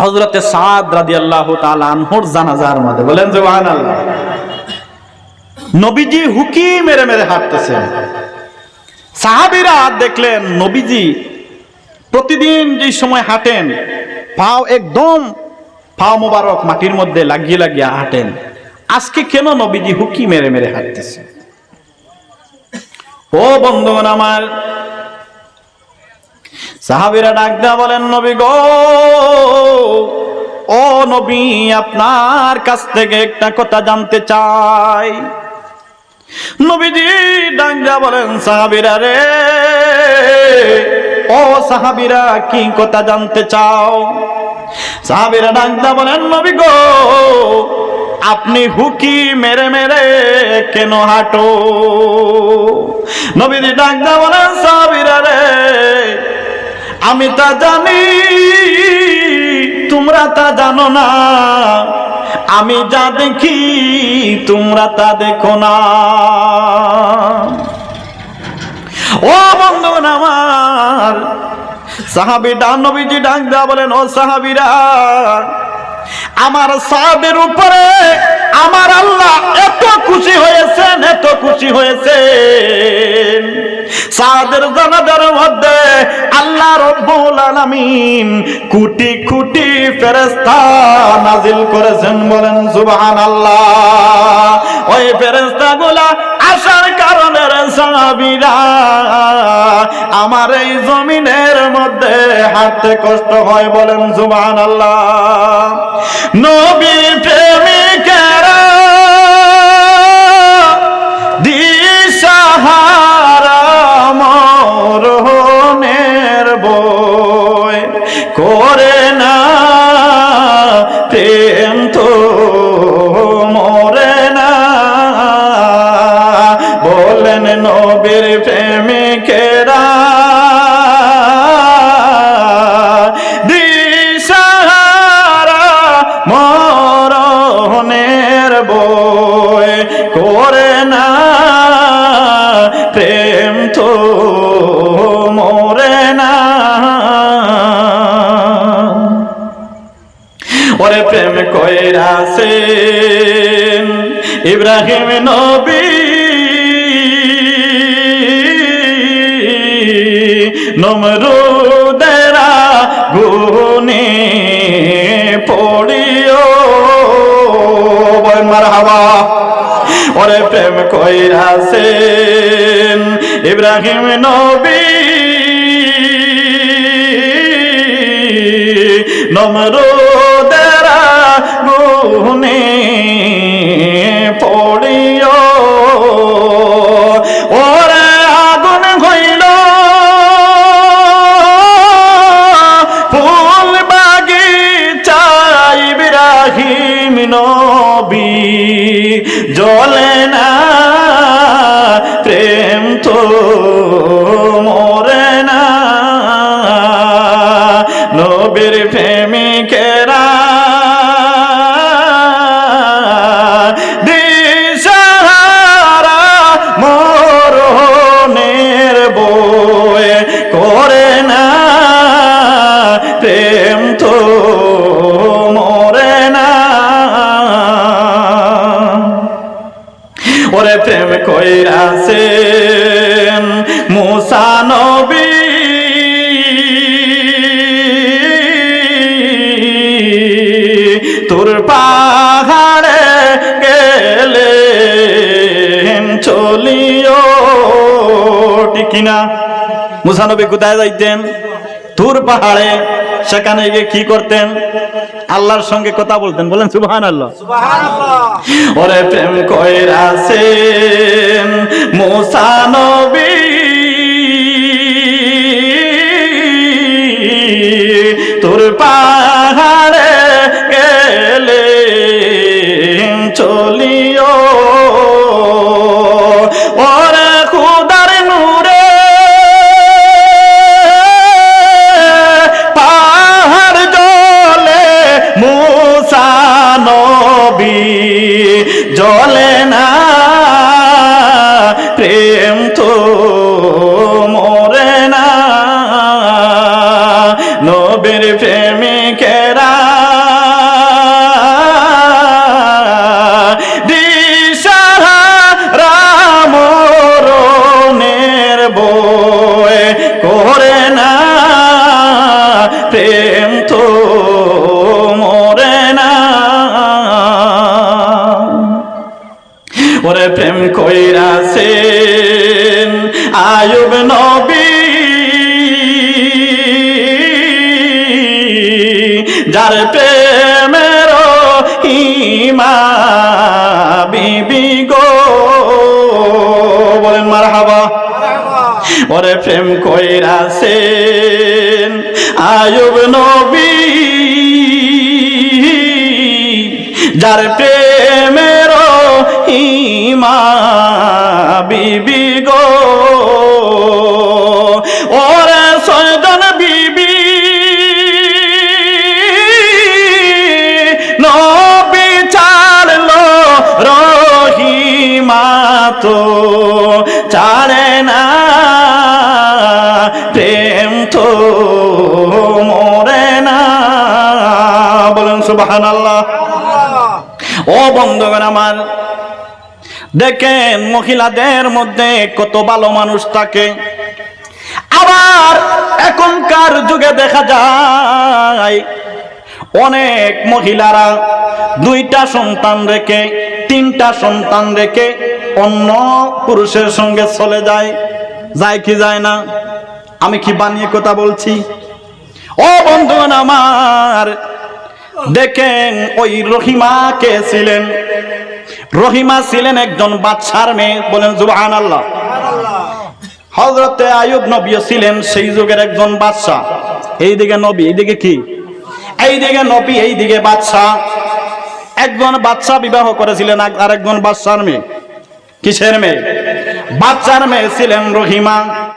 হজরতে সাদ রাদি আল্লাহ আনহর জানাজার মধ্যে বলেন যে আল্লাহ নবীজি হুকি মেরে মেরে হাঁটতেছেন। সাহাবিরা দেখলেন, নবীজি প্রতিদিন যে সময় হাঁটেন, পাও একদম পাও মোবারক মাটির মধ্যে লাগিয়ে লাগিয়ে হাঁটেন। আজকে কেন নবীজি হুকি মেরে মেরে হাঁটতেছে ও বন্ধুগণ আমার সাহাবিরা ডাক দেয়া বলেন, নবী গো, ও নবী, আপনার কাছ থেকে একটা কথা জানতে চাই। নবীজি ডাক দেয়া বলেন, সাহাবিরা রে, ও সাহাবিরা, কি কথা জানতে চাও? সাহাবিরা ডাক দেয়া বলেন, নবী গো, আপনি হুকি মেরে মেরে কেন হাঁটো? নবীজি ডাক দেয়া বলেন, সাহাবিরা রে আমি তা জানি, তোমরা তা জানো না। আমি যা দেখি, তোমরা তা দেখো না। ও বন্ধুগণ আমার, সাহাবি ডান নবীজি ডাক দেওয়া বলেন, ও সাহাবিরা, আমার সাহাবের উপরে আমার আল্লাহ এত খুশি হয়েছেন, এত খুশি হয়েছেন। সাদের জানাজার মধ্যে রব্বুল আলামিন কোটি কোটি ফেরেশতা নাজিল করেছেন, বলেন সুবহানাল্লাহ। ওই ফেরেশতাগুলা আসার কারণে সাহাবীরা আমার এই জমিনের মধ্যে হাঁটতে কষ্ট হয়, বলেন সুবহানাল্লাহ। নবী ওরে প্রেম কইরাছেন ইব্রাহিম নবী। নমরুদেরা গুনে পড়িও। মার হাওয়া ওরে প্রেম কইরাছেন ইব্রাহিম নবী। নমরুদেরা গুনে পড়িও ওরে প্রেম কইরাছেন মুসা নবী। তোর পাহাড়ে গেলে চলিও ঠিক কিনা? মুসা নবী কোথায় যাইতেন? তুর পাহাড়ে সেখানে গিয়ে কি করতেন? আল্লাহর সঙ্গে কথা বলতেন। বলেন সুবহান আল্লাহ ওরে প্রেম মুসা নবী। তোর পাহাড়ে আয়ুব নবী। যার প্রেমের হিমা বিবি গো। বলেন মার হাবা ওরে প্রেম কইরাছেন আয়ুব নবী। যার প্রেমের ও বন্ধুগণ আমার, দেখেন মহিলাদের মধ্যে কত ভালো মানুষ থাকে। আবার এখনকার যুগে দেখা যায়, অনেক মহিলারা দুইটা সন্তান রেখে, তিনটা সন্তান রেখে অন্য পুরুষের সঙ্গে চলে যায়। যায় কি যায় না? আমি কি বানিয়ে কথা বলছি? ও বন্ধুগণ আমার দেখেন ওই রহিমা কে ছিলেন? রহিমা ছিলেন একজন বাদশার মেয়ে, বলেন জুবাহান আল্লাহ হজরতে আয়ুব নবী ছিলেন সেই যুগের একজন বাদশাহ। এইদিকে নবী, এইদিকে কি? এইদিকে নবী, এইদিকে বাদশাহ। একজন বাদশাহ বিবাহ করেছিলেন আর একজন বাদশার মেয়ে। কিসের মেয়ে? বাচ্চার মেয়ে ছিলেন রহিমা।